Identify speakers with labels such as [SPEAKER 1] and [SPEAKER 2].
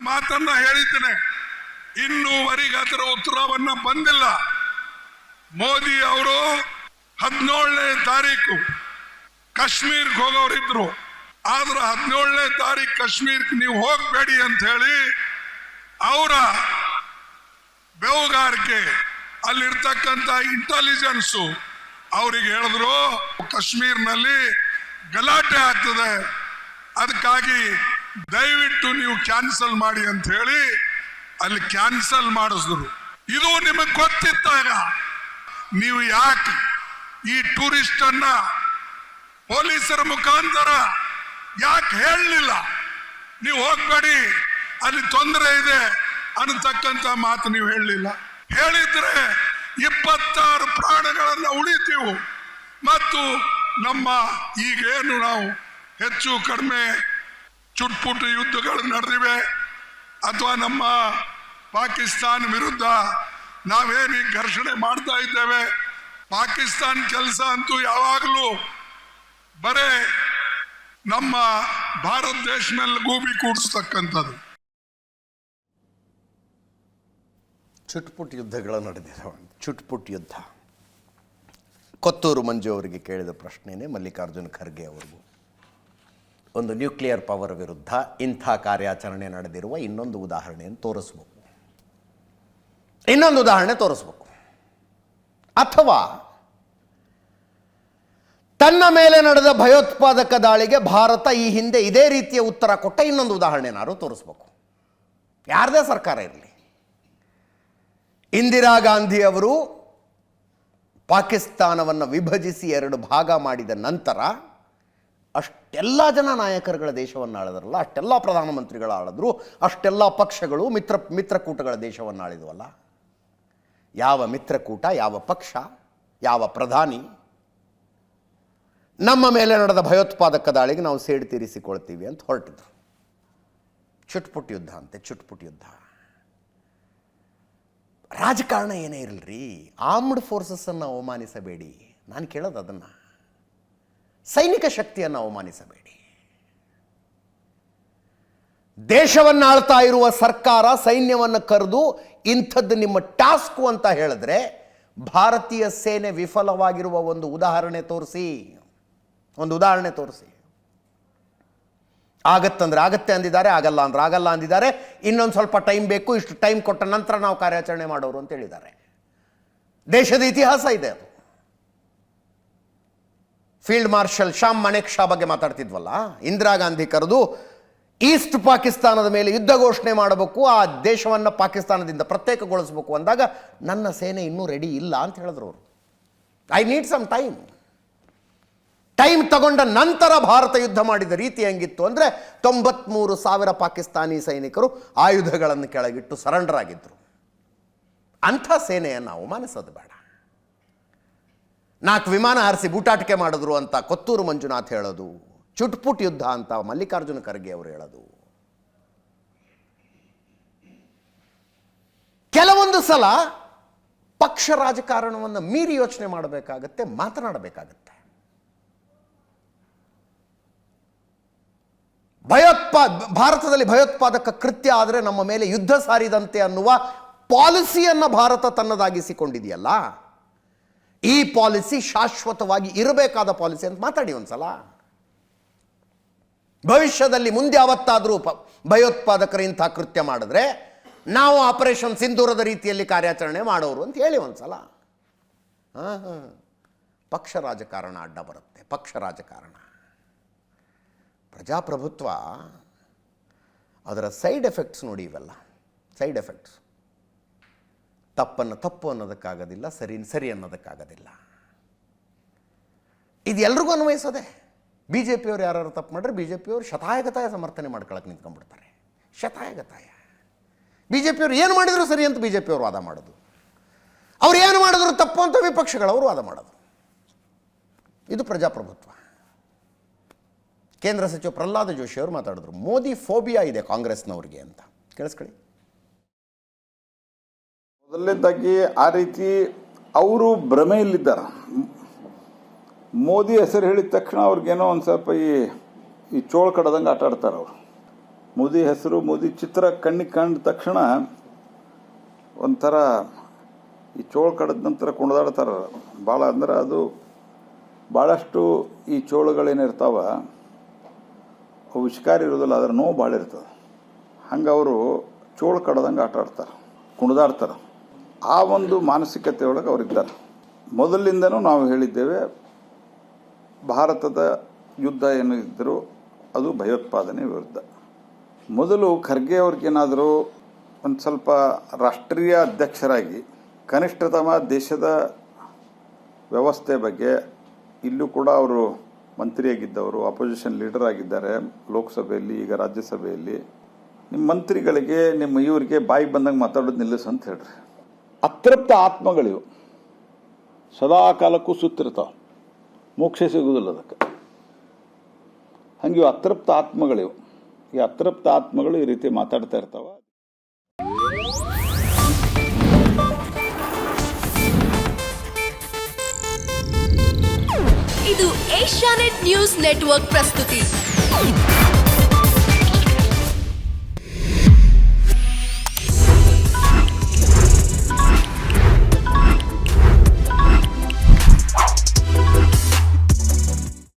[SPEAKER 1] ಮಾತನ್ನ ಹೇಳಿದ್ದೇನೆ. ಇನ್ನೂವರೆಗೆ ಅದರ ಉತ್ತರವನ್ನ ಬಂದಿಲ್ಲ. ಮೋದಿ ಅವರು ಹದಿನೇಳನೇ ತಾರೀಕು ಕಾಶ್ಮೀರ್ಗೆ ಹೋಗೋರಿದ್ರು. ಆದ್ರೆ ಹದಿನೇಳನೇ ತಾರೀಕು ಕಾಶ್ಮೀರ್ಗೆ ನೀವು ಹೋಗಬೇಡಿ ಅಂತ ಹೇಳಿ ಅವರ ಬೇವುಗಾರಿಕೆ ಅಲ್ಲಿರ್ತಕ್ಕಂಥ ಇಂಟೆಲಿಜೆನ್ಸು ಅವರಿಗೆ ಹೇಳಿದ್ರು, ಕಾಶ್ಮೀರ್ನಲ್ಲಿ ಗಲಾಟೆ ಆಗ್ತದೆ. ಅದಕ್ಕಾಗಿ ದಯವಿಟ್ಟು ನೀವು ಕ್ಯಾನ್ಸಲ್ ಮಾಡಿ ಅಂತ ಹೇಳಿ ಅಲ್ಲಿ ಕ್ಯಾನ್ಸಲ್ ಮಾಡಿಸಿದ್ರು. ಇದು ನಿಮಗೆ ಗೊತ್ತಿತ್ತಾಗ ನೀವು ಯಾಕೆ ಈ ಟೂರಿಸ್ಟ್ ಅನ್ನ ಪೊಲೀಸರ ಮುಖಾಂತರ ಯಾಕೆ ಹೇಳಲಿಲ್ಲ? ನೀವು ಹೋಗ್ಬೇಡಿ, ಅಲ್ಲಿ ತೊಂದರೆ ಇದೆ ಅನ್ನತಕ್ಕಂಥ ಮಾತು ನೀವು ಹೇಳಲಿಲ್ಲ. ಹೇಳಿದ್ರೆ ಇಪ್ಪತ್ತಾರು ಪ್ರಾಣಗಳನ್ನ ಉಳಿತೀವು. ಮತ್ತು ನಮ್ಮ ಈಗೇನು ನಾವು ಹೆಚ್ಚು ಕಡಿಮೆ ಚುಟ್ಪುಟ್ಟು ಯುದ್ಧಗಳು ನಡೆದಿವೆ. ಅಥವಾ ನಮ್ಮ ಪಾಕಿಸ್ತಾನ ವಿರುದ್ಧ ನಾವೇನು ಘರ್ಷಣೆ ಮಾಡ್ತಾ ಇದ್ದೇವೆ? ಪಾಕಿಸ್ತಾನ್ ಕೆಲಸ ಅಂತೂ ಯಾವಾಗಲೂ ಬರೇ ನಮ್ಮ ಭಾರತ ದೇಶ ಮೇಲೆ ಗೂಬಿ ಕೂಡಿಸ್ತಕ್ಕಂಥದ್ದು.
[SPEAKER 2] ಚುಟ್ಪುಟ್ ಯುದ್ಧಗಳು ನಡೆದಿದ್ದಾವೆ ಚುಟ್ಪುಟ್ ಯುದ್ಧ. ಕೊತ್ತೂರು ಮಂಜು ಅವರಿಗೆ ಕೇಳಿದ ಪ್ರಶ್ನೆನೇ ಮಲ್ಲಿಕಾರ್ಜುನ ಖರ್ಗೆ ಅವರಿಗೂ. ಒಂದು ನ್ಯೂಕ್ಲಿಯರ್ ಪವರ್ ವಿರುದ್ಧ ಇಂಥ ಕಾರ್ಯಾಚರಣೆ ನಡೆದಿರುವ ಇನ್ನೊಂದು ಉದಾಹರಣೆಯನ್ನು ತೋರಿಸ್ಬೇಕು. ಇನ್ನೊಂದು ಉದಾಹರಣೆ ತೋರಿಸ್ಬೇಕು. ಅಥವಾ ತನ್ನ ಮೇಲೆ ನಡೆದ ಭಯೋತ್ಪಾದಕ ದಾಳಿಗೆ ಭಾರತ ಈ ಹಿಂದೆ ಇದೇ ರೀತಿಯ ಉತ್ತರ ಕೊಟ್ಟ ಇನ್ನೊಂದು ಉದಾಹರಣೆನಾರು ತೋರಿಸ್ಬೇಕು. ಯಾರದೇ ಸರ್ಕಾರ ಇರಲಿ. ಇಂದಿರಾ ಗಾಂಧಿ ಅವರು ಪಾಕಿಸ್ತಾನವನ್ನು ವಿಭಜಿಸಿ ಎರಡು ಭಾಗ ಮಾಡಿದ ನಂತರ ಅಷ್ಟೆಲ್ಲ ಜನ ನಾಯಕರುಗಳ ದೇಶವನ್ನು ಆಳಿದ್ರಲ್ಲ ಅಷ್ಟೆಲ್ಲ ಪ್ರಧಾನಮಂತ್ರಿಗಳು ಆಳಿದ್ರು ಅಷ್ಟೆಲ್ಲ ಪಕ್ಷಗಳು ಮಿತ್ರ, ಮಿತ್ರಕೂಟಗಳ ದೇಶವನ್ನು ಆಳಿದ್ವಲ್ಲ ಯಾವ ಮಿತ್ರಕೂಟ, ಯಾವ ಪಕ್ಷ, ಯಾವ ಪ್ರಧಾನಿ? ನಮ್ಮ ಮೇಲೆ ನಡೆದ ಭಯೋತ್ಪಾದಕ ದಾಳಿಗೆ ನಾವು ಸೇಡು ತೀರಿಸಿಕೊಳ್ತೀವಿ ಅಂತ ಹೊರಟಿದ್ರು. ಚುಟ್ಪುಟ್ ಯುದ್ಧ ಅಂತೆ, ಚುಟ್ಪುಟ್ ಯುದ್ಧ. ರಾಜಕಾರಣ ಏನೇ ಇರಲ್ರಿ ಆರ್ಮ್ಡ್ ಫೋರ್ಸಸ್ಸನ್ನು ಅವಮಾನಿಸಬೇಡಿ. ನಾನು ಕೇಳೋದು ಅದನ್ನು. ಸೈನಿಕ ಶಕ್ತಿಯನ್ನು ಅವಮಾನಿಸಬೇಡಿ. ದೇಶವನ್ನು ಆಳ್ತಾ ಇರುವ ಸರ್ಕಾರ ಸೈನ್ಯವನ್ನು ಕರೆದು ಇಂಥದ್ದು ನಿಮ್ಮ ಟಾಸ್ಕು ಅಂತ ಹೇಳಿದ್ರೆ ಭಾರತೀಯ ಸೇನೆ ವಿಫಲವಾಗಿರುವ ಒಂದು ಉದಾಹರಣೆ ತೋರಿಸಿ. ಒಂದು ಉದಾಹರಣೆ ತೋರಿಸಿ. ಆಗತ್ತಂದ್ರೆ ಆಗತ್ತೆ ಅಂದಿದ್ದಾರೆ, ಆಗಲ್ಲ ಅಂದ್ರೆ ಆಗಲ್ಲ ಅಂದಿದ್ದಾರೆ. ಇನ್ನೊಂದು ಸ್ವಲ್ಪ ಟೈಮ್ ಬೇಕು, ಇಷ್ಟು ಟೈಮ್ ಕೊಟ್ಟ ನಂತರ ನಾವು ಕಾರ್ಯಾಚರಣೆ ಮಾಡೋರು ಅಂತ ಹೇಳಿದ್ದಾರೆ. ದೇಶದ ಇತಿಹಾಸ ಇದೆ ಅದು. Field marshal Sam Manekshaw ಬಗ್ಗೆ ಮಾತಾಡ್ತಿದ್ವಲ್ಲ? ಇಂದಿರಾ ಗಾಂಧಿ ಕರೆದು, ಈಸ್ಟ್ ಪಾಕಿಸ್ತಾನದ ಮೇಲೆ ಯುದ್ಧ ಘೋಷಣೆ ಮಾಡಬೇಕು, ಆ ದೇಶವನ್ನು ಪಾಕಿಸ್ತಾನದಿಂದ ಪ್ರತ್ಯೇಕಗೊಳಿಸಬೇಕು ಅಂದಾಗ ನನ್ನ ಸೇನೆ ಇನ್ನೂ ರೆಡಿ ಇಲ್ಲ ಅಂತ ಹೇಳಿದ್ರು ಅವರು. I need some time time ತಗೊಂಡ ನಂತರ ಭಾರತ ಯುದ್ಧ ಮಾಡಿದ ರೀತಿ ಹೆಂಗಿತ್ತು ಅಂದರೆ ತೊಂಬತ್ಮೂರು ಸಾವಿರ ಪಾಕಿಸ್ತಾನಿ ಸೈನಿಕರು ಆಯುಧಗಳನ್ನು ಕೆಳಗಿಟ್ಟು ಸರೆಂಡರ್ ಆಗಿದ್ದರು ಅಂಥ ಸೇನೆಯನ್ನು ಅವಮಾನಿಸೋದು ಬೇಡ. ನಾಲ್ಕು ವಿಮಾನ ಹಾರಿಸಿ ಬೂಟಾಟಿಕೆ ಮಾಡಿದ್ರು ಅಂತ ಕೊತ್ತೂರು ಮಂಜುನಾಥ್ ಹೇಳೋದು. ಚುಟ್ಪುಟ್ ಯುದ್ಧ ಅಂತ ಮಲ್ಲಿಕಾರ್ಜುನ ಖರ್ಗೆ ಅವರು ಹೇಳೋದು. ಕೆಲವೊಂದು ಸಲ ಪಕ್ಷ ರಾಜಕಾರಣವನ್ನು ಮೀರಿ ಯೋಚನೆ ಮಾಡಬೇಕಾಗತ್ತೆ, ಮಾತನಾಡಬೇಕಾಗತ್ತೆ. ಭಯೋತ್ಪಾ, ಭಾರತದಲ್ಲಿ ಭಯೋತ್ಪಾದಕ ಕೃತ್ಯ ಆದರೆ ನಮ್ಮ ಮೇಲೆ ಯುದ್ಧ ಸಾರಿದಂತೆ ಅನ್ನುವ ಪಾಲಿಸಿಯನ್ನು ಭಾರತ ತನ್ನದಾಗಿಸಿಕೊಂಡಿದೆಯಲ್ಲ? ಈ ಪಾಲಿಸಿ ಶಾಶ್ವತವಾಗಿ ಇರಬೇಕಾದ ಪಾಲಿಸಿ ಅಂತ ಮಾತಾಡಿ ಒಂದ್ಸಲ. ಭವಿಷ್ಯದಲ್ಲಿ ಮುಂದೆ ಯಾವತ್ತಾದರೂ ಪ ಭಯೋತ್ಪಾದಕರು ಇಂಥ ಕೃತ್ಯ ಮಾಡಿದ್ರೆ ನಾವು ಆಪರೇಷನ್ ಸಿಂಧೂರದ ರೀತಿಯಲ್ಲಿ ಕಾರ್ಯಾಚರಣೆ ಮಾಡೋರು ಅಂತ ಹೇಳಿ ಒಂದ್ಸಲ. ಹಾಂ ಹಾಂ. ಪಕ್ಷ ರಾಜಕಾರಣ ಅಡ್ಡ ಬರುತ್ತೆ, ಪಕ್ಷ ರಾಜಕಾರಣ. ಪ್ರಜಾಪ್ರಭುತ್ವ, ಅದರ ಸೈಡ್ ಎಫೆಕ್ಟ್ಸ್ ನೋಡಿ ಇವೆಲ್ಲ, ಸೈಡ್ ಎಫೆಕ್ಟ್ಸ್. ತಪ್ಪನ್ನು ತಪ್ಪು ಅನ್ನೋದಕ್ಕಾಗೋದಿಲ್ಲ, ಸರಿ ಸರಿ ಅನ್ನೋದಕ್ಕಾಗೋದಿಲ್ಲ. ಇದು ಎಲ್ರಿಗೂ ಅನ್ವಯಿಸೋದೆ. ಬಿ ಜೆ ಪಿಯವ್ರು ಯಾರು ತಪ್ಪು ಮಾಡಿದ್ರೆ ಬಿ ಜೆ ಪಿಯವರು ಶತಾಯಗತಾಯ ಸಮರ್ಥನೆ ಮಾಡ್ಕೊಳಕ್ಕೆ ನಿಂತ್ಕೊಂಡ್ಬಿಡ್ತಾರೆ. ಶತಾಯಗತಾಯ. ಬಿ ಜೆ ಪಿಯವರು ಏನು ಮಾಡಿದ್ರು ಸರಿ ಅಂತ ಬಿ ಜೆ ಪಿಯವರು ವಾದ ಮಾಡೋದು. ಅವ್ರು ಏನು ಮಾಡಿದ್ರು ತಪ್ಪು ಅಂತ ವಿಪಕ್ಷಗಳವರು ವಾದ ಮಾಡೋದು. ಇದು ಪ್ರಜಾಪ್ರಭುತ್ವ. ಕೇಂದ್ರ ಸಚಿವ ಪ್ರಹ್ಲಾದ ಜೋಶಿ ಅವರು ಮಾತಾಡಿದ್ರು, ಮೋದಿ ಫೋಬಿಯಾ ಇದೆ ಕಾಂಗ್ರೆಸ್ನವ್ರಿಗೆ ಅಂತ. ಕೇಳಿಸ್ಕೊಳ್ಳಿ.
[SPEAKER 3] ಮೊದಲನೇದಾಗಿ ಆ ರೀತಿ ಅವರು ಭ್ರಮೆಯಲ್ಲಿದ್ದಾರೆ. ಮೋದಿ ಹೆಸರು ಹೇಳಿದ ತಕ್ಷಣ ಅವ್ರಿಗೇನೋ ಒಂದು ಸ್ವಲ್ಪ ಈ ಈ ಚೋಳು ಕಡದಂಗೆ ಆಟ ಆಡ್ತಾರೆ ಅವರು. ಮೋದಿ ಹೆಸರು, ಮೋದಿ ಚಿತ್ರ ಕಣ್ಣಿಗೆ ಕಂಡ ತಕ್ಷಣ ಒಂಥರ ಈ ಚೋಳು ಕಡದ ನಂತರ ಕುಣಿದಾಡ್ತಾರ ಭಾಳ ಅಂದ್ರೆ ಅದು ಭಾಳಷ್ಟು ಈ ಚೋಳುಗಳೇನಿರ್ತಾವ ಅವು ವಿಷಕಾರಿ ಇರೋದಿಲ್ಲ ಅದರ ನೋವು ಭಾಳ ಇರ್ತದೆ. ಹಂಗೆ ಅವರು ಚೋಳು ಕಡದಂಗೆ ಆಟ ಆಡ್ತಾರೆ ಕುಣಿದಾಡ್ತಾರೆ ಆ ಒಂದು ಮಾನಸಿಕತೆಯೊಳಗೆ ಅವರಿದ್ದಾರೆ. ಮೊದಲಿಂದನೂ ನಾವು ಹೇಳಿದ್ದೇವೆ, ಭಾರತದ ಯುದ್ಧ ಏನು ಇದ್ದರೂ ಅದು ಭಯೋತ್ಪಾದನೆ ವಿರುದ್ಧ. ಮೊದಲು ಖರ್ಗೆ ಅವ್ರಿಗೇನಾದರೂ ಒಂದು ಸ್ವಲ್ಪ ರಾಷ್ಟ್ರೀಯ ಅಧ್ಯಕ್ಷರಾಗಿ ಕನಿಷ್ಠತಮ ದೇಶದ ವ್ಯವಸ್ಥೆ ಬಗ್ಗೆ ಇಲ್ಲೂ ಕೂಡ ಅವರು ಮಂತ್ರಿಯಾಗಿದ್ದವರು ಅಪೋಸಿಷನ್ ಲೀಡರ್ ಆಗಿದ್ದಾರೆ ಲೋಕಸಭೆಯಲ್ಲಿ, ಈಗ ರಾಜ್ಯಸಭೆಯಲ್ಲಿ. ನಿಮ್ಮ ಮಂತ್ರಿಗಳಿಗೆ, ನಿಮ್ಮ ಇವರಿಗೆ ಬಾಯಿಗೆ ಬಂದಂಗೆ ಮಾತಾಡೋದು ನಿಲ್ಲಿಸು ಅಂತ ಹೇಳ್ರಿ. ಅತೃಪ್ತ ಆತ್ಮಗಳಿವು. ಸದಾ ಕಾಲಕ್ಕೂ ಸುತ್ತಿರ್ತಾವ ಮೋಕ್ಷ ಸಿಗುವುದಿಲ್ಲ ಅದಕ್ಕೆ. ಹಂಗೆ ಅತೃಪ್ತ ಆತ್ಮಗಳಿವು. ಈ ಅತೃಪ್ತ ಆತ್ಮಗಳು ಈ ರೀತಿ ಮಾತಾಡ್ತಾ ಇರ್ತಾವ.
[SPEAKER 4] ಇದು ಏಷ್ಯಾನೆಟ್ ನ್ಯೂಸ್ ನೆಟ್ವರ್ಕ್ ಪ್ರಸ್ತುತಿ.